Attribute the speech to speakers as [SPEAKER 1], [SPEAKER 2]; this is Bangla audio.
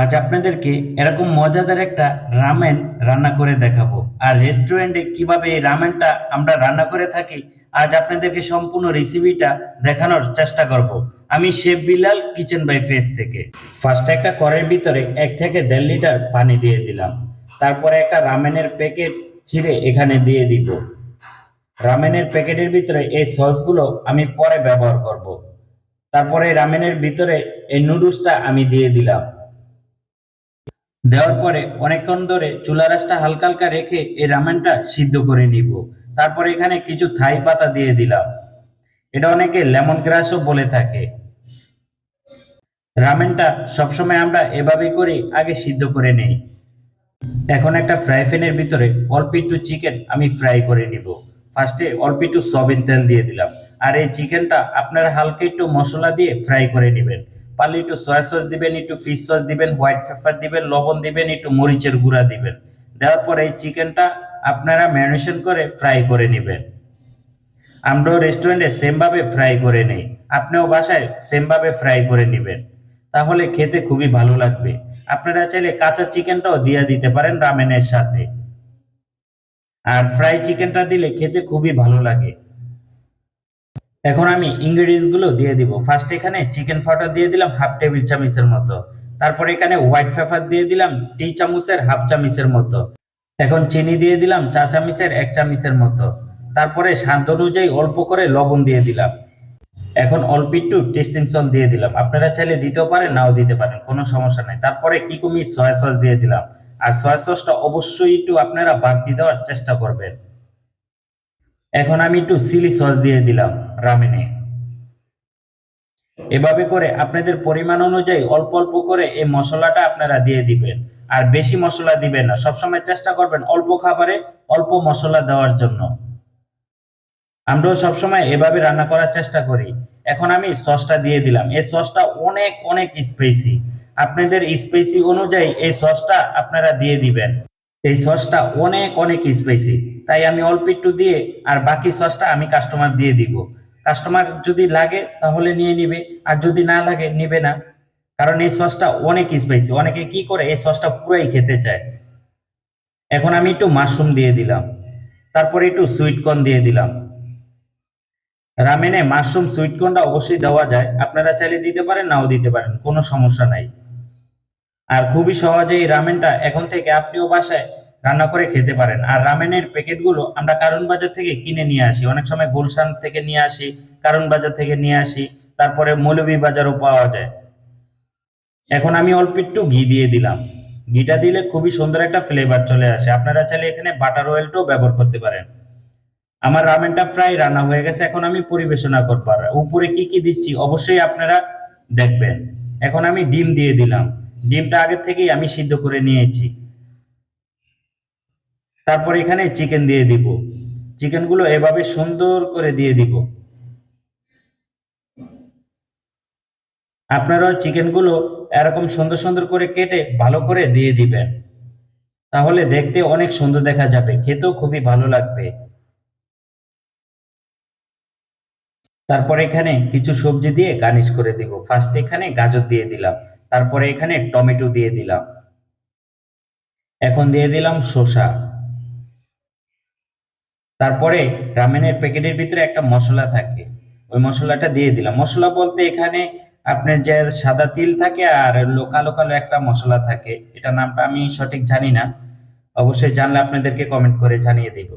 [SPEAKER 1] আজ আপনাদেরকে এরকম মজাদার একটা রামেন রান্না করে দেখাবো। আর রেস্টুরেন্টে কীভাবে এই রামেনটা আমরা রান্না করে থাকি, আজ আপনাদেরকে সম্পূর্ণ রেসিপিটা দেখানোর চেষ্টা করব। আমি chef Bilal kitchen by face থেকে। ফার্স্ট একটা কড়াইয়ের ভিতরে এক থেকে দেড় লিটার পানি দিয়ে দিলাম। তারপরে একটা রামেনের প্যাকেট ছিঁড়ে এখানে দিয়ে দিব। রামেনের প্যাকেটের ভিতরে এই সসগুলো আমি পরে ব্যবহার করব। তারপরে রামেনের ভিতরে এই নুডলসটা আমি দিয়ে দিলাম। দেওয়ার পরে অনেকক্ষণ ধরে চুলা রাসটা হালকা হালকা রেখে এই রামেনটা সিদ্ধ করে নিব। তারপরে এখানে কিছু থাই পাতা দিয়ে দিলাম। এটা অনেকে লেমন গ্রাসও বলে থাকে। রামেনটা সবসময় আমরা এভাবে করে, আগে সিদ্ধ করে নেই। এখন একটা ফ্রাই প্যানের ভিতরে অল্প একটু চিকেন আমি ফ্রাই করে নিব। ফার্স্টে অল্প একটু সয়াবিন তেল দিয়ে দিলাম। আর এই চিকেনটা আপনারা হালকা একটু মশলা দিয়ে ফ্রাই করে নেবেন। পারলে একটু সয়া সস দিবেন, একটু ফিশ সস দিবেন হোয়াইট পেপার দিবেন, লবণ দিবেন, একটু মরিচের গুঁড়া দিবেন। দেওয়ার পরে এই চিকেনটা আপনারা ম্যারিনেশন করে ফ্রাই করে নেবেন। আমরাও রেস্টুরেন্টে সেমভাবে ফ্রাই করে নেই। আপনিও বাসায় সেমভাবে ফ্রাই করে নেবেন। তাহলে খেতে খুবই ভালো লাগবে। আপনারা চাইলে কাঁচা চিকেনটাও দিয়ে দিতে পারেন রামেনের সাথে। আর ফ্রাই চিকেনটা দিলে খেতে খুবই ভালো লাগে। এখন আমি ইনগ্রেডিয়েন্টসগুলো দিয়ে দিব। ফার্স্ট এখানে চিকেন ফাটা দিয়ে দিলাম হাফ টেবিল চামচের মতো। তারপরে এখানে হোয়াইট পেপার দিয়ে দিলাম টি চামচের হাফ চামচের মতো। এখন চিনি দিয়ে দিলাম চা চামচের এক চামচের মতো। তারপরে স্বাদ অনুযায়ী অল্প করে লবণ দিয়ে দিলাম। এখন অল্প একটু টেস্টিং সল দিয়ে দিলাম। আপনারা চাইলে দিতেও পারেন, নাও দিতে পারেন, কোনো সমস্যা নাই। তারপরে কি কুমি সয়া সস দিয়ে দিলাম। আর সয়া সসটা অবশ্যই একটু আপনারা বাড়তি দেওয়ার চেষ্টা করবেন। এখন আমি একটু চিলি সস দিয়ে দিলাম রামেনে। এভাবে করে আপনাদের পরিমাণ অনুযায়ী অল্প অল্প করে এই মশলাটা আপনারা দিয়ে দিবেন। আর বেশি মশলা দিবেন না। সবসময় চেষ্টা করবেন অল্প খাবারে অল্প মশলা দেওয়ার জন্য। আমরাও সবসময় এভাবে রান্না করার চেষ্টা করি। এখন আমি সসটা দিয়ে দিলাম। এই সসটা অনেক অনেক স্পাইসি আপনাদের স্পাইসি অনুযায়ী এই সসটা আপনারা দিয়ে দিবেন। এই সসটা অনেক অনেক স্পাইসি তাই আমি অল্প একটু দিয়ে আর বাকি সসটা আমি কাস্টমার দিয়ে দিব। কাস্টমার যদি লাগে তাহলে নিয়ে নিবে, আর যদি না লাগে নিবে না। কারণ এই সসটা অনেক স্পাইসি অনেকে কি করে, এই সসটা পুরাই খেতে চায়। এখন আমি একটু মাশরুম দিয়ে দিলাম। তারপরে একটু সুইট কর্ন দিয়ে দিলাম। রামেনে মাশরুম সুইট কর্নটা অবশ্যই দেওয়া যায়। আপনারা চাইলে দিতে পারেন, নাও দিতে পারেন। কোনো সমস্যা নাই। আর খুবই সহজে এই রামেনটা এখন থেকে আপনিও বাসায় রান্না করে খেতে পারেন। আর রামেনের প্যাকেটগুলো আমরা কারণ বাজার থেকে কিনে নিয়ে আসি। অনেক সময় গুলশান থেকে নিয়ে আসি কারণ বাজার থেকে নিয়ে আসি, তারপরে মৌলভী বাজারও পাওয়া যায়। এখন আমি অল্প একটু ঘি দিয়ে দিলাম। ঘিটা দিলে খুবই সুন্দর একটা ফ্লেভার চলে আসে। আপনারা চাইলে এখানে বাটার অয়েলটাও ব্যবহার করতে পারেন। আমার রামেনটা প্রায় রান্না হয়ে গেছে। এখন আমি পরিবেশনা করব উপরে কি কি দিচ্ছি অবশ্যই আপনারা দেখবেন। এখন আমি ডিম দিয়ে দিলাম। ডিমটা আগে থেকেই আমি সিদ্ধ করে নিয়েছি। তারপর এখানে চিকেন দিয়ে দিব। চিকেনগুলো এভাবে সুন্দর করে দিয়ে দিব। আপনারাও চিকেনগুলো এরকম সুন্দর সুন্দর করে কেটে ভালো করে দিয়ে দিবেন। তাহলে দেখতে অনেক সুন্দর দেখা যাবে, খেতেও খুবই ভালো লাগবে। তারপর এখানে কিছু সবজি দিয়ে গার্নিশ করে দিব। ফার্স্ট এখানে গাজর দিয়ে দিলাম। তারপরে এখানে টমেটো দিয়ে দিলাম। এখন দিয়ে দিলাম শসা। তারপরে রামেনের প্যাকেটের ভিতরে একটা মশলা থাকে। ওই মশলাটা দিয়ে দিলাম। মশলা বলতে এখানে আপনার যে সাদা তিল থাকে আর লোকালো কালো একটা মশলা থাকে। এটা নামটা আমি সঠিক জানি না। অবশ্যই জানলে আপনাদেরকে কমেন্ট করে জানিয়ে দিব।